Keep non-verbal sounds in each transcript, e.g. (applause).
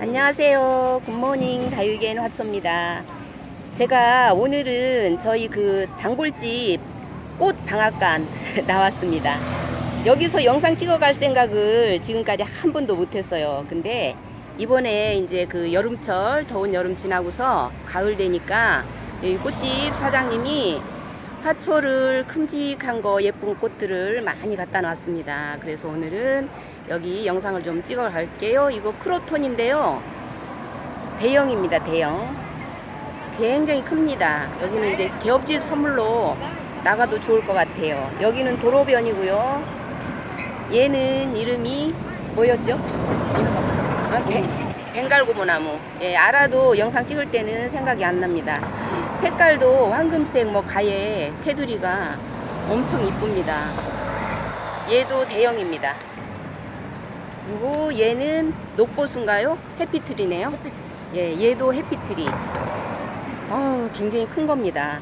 안녕하세요. 굿모닝 다육이엔 화초입니다. 제가 오늘은 저희 그 단골집 꽃 방앗간 (laughs) 나왔습니다. 여기서 영상 찍어갈 생각을 지금까지 한 번도 못했어요. 근데 이번에 이제 그 여름철 더운 여름 지나고서 가을 되니까 여기 꽃집 사장님이 화초를 큼직한 거 예쁜 꽃들을 많이 갖다 놨습니다. 그래서 오늘은 여기 영상을 좀 찍어 갈게요. 이거 크로톤인데요. 대형입니다. 대형. 굉장히 큽니다. 여기는 이제 개업집 선물로 나가도 좋을 것 같아요. 여기는 도로변이고요. 얘는 이름이 뭐였죠? 아, 뱅- 벵갈고무나무. 예, 알아도 영상 찍을 때는 생각이 안 납니다. 색깔도 황금색 뭐 가에 테두리가 엄청 이쁩니다. 얘도 대형입니다. 그리고 얘는 녹보수인가요? 해피트리네요. 예, 얘도 해피트리. 어, 굉장히 큰 겁니다.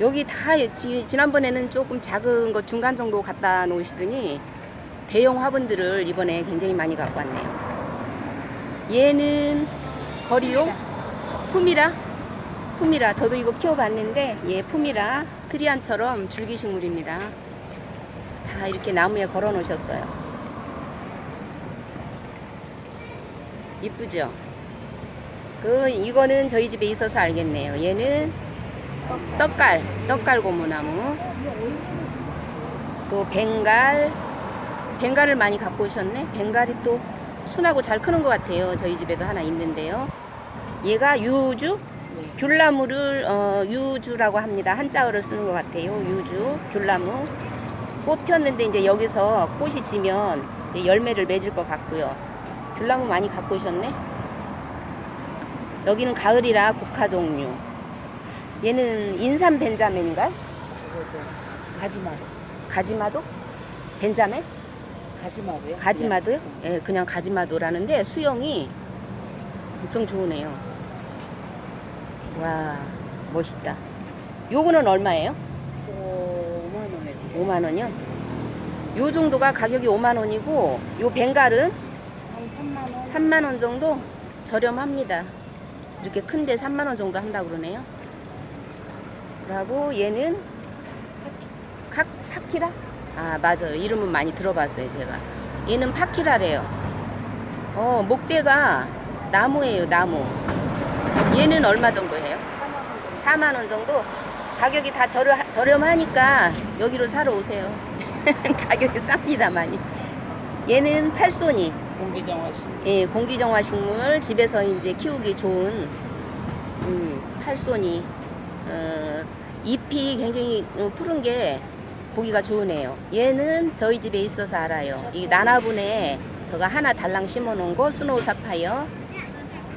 여기 다 지, 지난번에는 조금 작은 거 중간 정도 갖다 놓으시더니 대형 화분들을 이번에 굉장히 많이 갖고 왔네요. 얘는 거리용 푸미라 푸미라 저도 이거 키워봤는데 얘 푸미라 트리안처럼 줄기식물입니다. 다 이렇게 나무에 걸어 놓으셨어요. 이쁘죠? 그 이거는 저희 집에 있어서 알겠네요. 얘는 떡갈, 떡갈 고무나무. 또 벵갈, 벵갈을 많이 갖고 오셨네. 벵갈이 또 순하고 잘 크는 것 같아요. 저희 집에도 하나 있는데요. 얘가 유주, 귤나무를 어, 유주라고 합니다. 한자어를 쓰는 것 같아요. 유주, 귤나무. 꽃 폈는데 이제 여기서 꽃이 지면 이제 열매를 맺을 것 같고요. 귤나무 많이 갖고 오셨네. 여기는 가을이라 국화 종류. 얘는 인삼 벤자멘인가요? 가지마루. 가지마도? 벤자멘? 가지마루요? 가지마도요? 예, 그냥 가지마도라는데 수영이 엄청 좋으네요. 와, 멋있다. 요거는 얼마예요? 오, 5만 원에. 5만 원이요? 요 정도가 가격이 5만 원이고 요 벵갈은 한 3만 원. 3만 원 정도 저렴합니다. 이렇게 큰데 3만 원 정도 한다고 그러네요. 그리고 얘는 카, 파키라? 아 맞아요. 이름은 많이 들어봤어요 제가. 얘는 파키라래요. 어 목대가 나무예요 나무. 얘는 얼마 정도 해요? 4만 원 정도. 가격이 다 저렴, 저렴하니까 여기로 사러 오세요. (laughs) 가격이 쌉니다 많이. 얘는 팔소니. 공기정화식. 예, 공기정화 식물 집에서 이제 키우기 좋은 음, 팔소니 어, 잎이 굉장히 어, 푸른 게 보기가 좋으네요. 얘는 저희 집에 있어서 알아요. 이 나나분에 제가 하나 달랑 심어놓은 거 스노우 사파이어.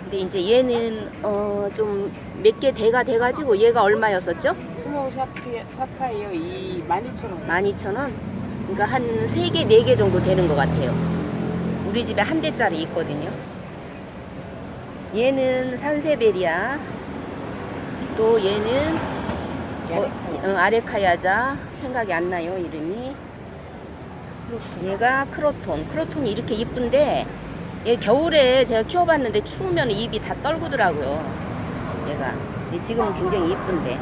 근데 이제 얘는 어, 좀 몇 개 대가 돼가지고 얘가 얼마였었죠? 스노우 사피, 사파이어 이 12,000원. 12,000원? 그러니까 한 3개, 4개 정도 되는 것 같아요. 우리 집에 한 대짜리 있거든요. 얘는 산세베리아. 또 얘는 어, 어, 아레카야자. 생각이 안 나요, 이름이. 얘가 크로톤. 크로톤이 이렇게 이쁜데, 얘 겨울에 제가 키워봤는데 추우면 입이 다 떨구더라고요. 얘가. 지금은 굉장히 이쁜데.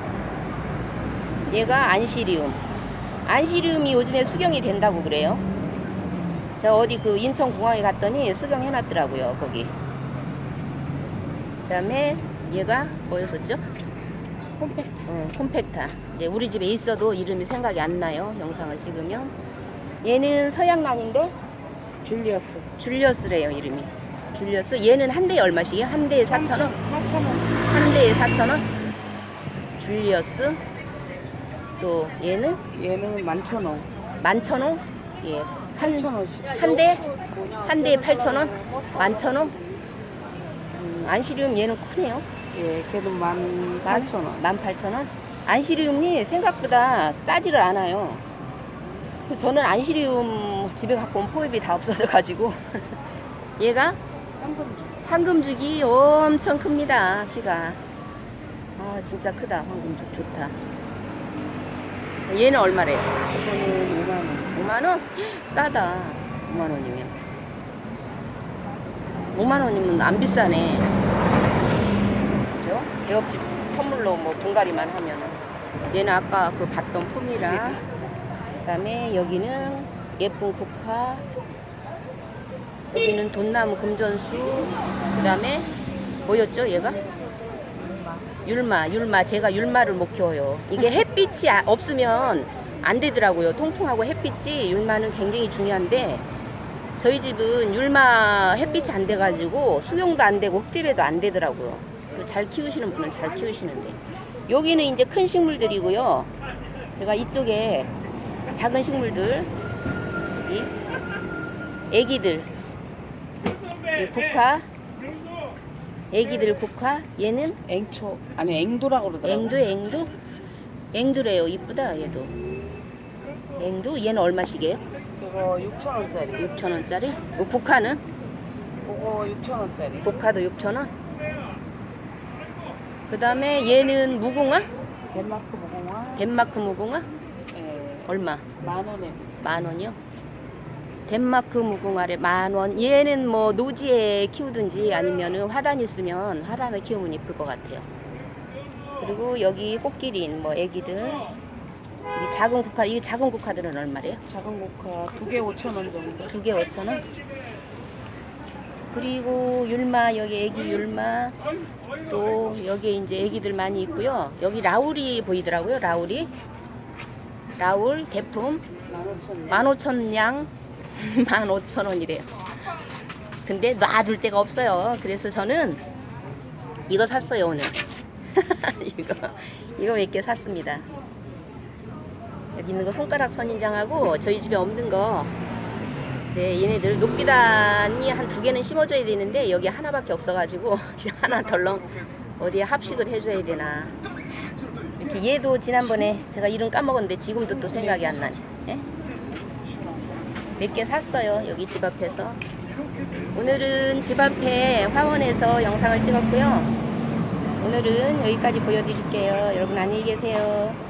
얘가 안시리움. 안시리움이 요즘에 수경이 된다고 그래요. 제가 어디 그 인천 공항에 갔더니 수경 해놨더라고요 거기. 그 다음에 얘가 뭐였었죠? 콤팩. 어, 콤팩타. 이제 우리 집에 있어도 이름이 생각이 안 나요. 영상을 찍으면. 얘는 서양란인데 줄리어스. 줄리어스래요 이름이. 줄리어스. 얘는 한 대에 얼마씩이에요? 한 대에 4천 원? 4,000원. 한 대에 4천 원? 줄리어스. 또 얘는 얘는 11,000원. 만천 원? 예. 한 8,000원씩. 한 대? 한 대에 8,000원? 만천 원? 음, 안시리움 얘는 크네요. 예, 걔는 18,000원. 18,000원? 안시리움이 생각보다 싸지를 않아요. 저는 안시리움 집에 갖고 온 포획이 다 없어져가지고. (laughs) 얘가. 황금죽이 엄청 큽니다. 키가. 아, 진짜 크다. 황금죽 좋다. 얘는 얼마래요? 이거는 5만 원. 5만원? 싸다. 5만원이면. 5만 원이면 안 비싸네. 그죠? 개업집 선물로 뭐 분갈이만 하면은. 얘는 아까 그 봤던 품이라. 그다음에 여기는 예쁜 국화. 여기는 돈나무 금전수. 그 다음에 뭐였죠, 얘가? 율마, 율마. 제가 율마를 못 키워요. 이게 햇빛이 아- 없으면 안 되더라고요. 통풍하고 햇빛이 율마는 굉장히 중요한데 저희 집은 율마 햇빛이 안 돼가지고 수용도 안 되고 흙집에도 안 되더라고요. 그잘 키우시는 분은 잘 키우시는데 여기는 이제 큰 식물들이고요. 제가 이쪽에 작은 식물들, 이 애기들, 이 국화, 애기들 국화, 얘는 앵초 아니 앵도라고 그러더라고. 앵두 앵두 앵두래요. 이쁘다 얘도. 앵두 얘는 얼마씩이에요? 그거 6천 원짜리. 6천 원짜리. 그 국화는 그거 6천 원짜리. 국화도 6천 원. 그다음에 얘는 무궁화? 덴마크 무궁화. 덴마크 무궁화? 예, 얼마? 만 원에. 만 원이요? 덴마크 무궁화래 만 원. 얘는 뭐 노지에 키우든지 아니면은 화단 있으면 화단에 키우면 이쁠 것 같아요. 그리고 여기 꽃길인 뭐 애기들. 이 작은 국화, 이 작은 국화들은 얼마래요? 작은 국화 두 개 5천 원 정도. 두 개 5천 원. 그리고 율마 여기 애기 율마 또 여기 이제 애기들 많이 있고요. 여기 라울이 보이더라고요. 라울이 라울 원. 15,000냥 15,000원이래요. 근데 놔둘 데가 없어요. 그래서 저는 이거 샀어요, 오늘. (laughs) 이거 이거 몇 개 샀습니다. 여기 있는 거 손가락 선인장하고 저희 집에 없는 거 이제 얘네들 녹비단이 한 두 개는 심어줘야 되는데 여기 하나밖에 없어가지고 (laughs) 하나 덜렁 어디에 합식을 해줘야 되나 얘도 지난번에 제가 이름 까먹었는데 지금도 또 생각이 안 나네. 예? 몇개 샀어요 여기 집 앞에서? 오늘은 집 앞에 화원에서 영상을 찍었고요. 오늘은 여기까지 보여드릴게요. 여러분 안녕히 계세요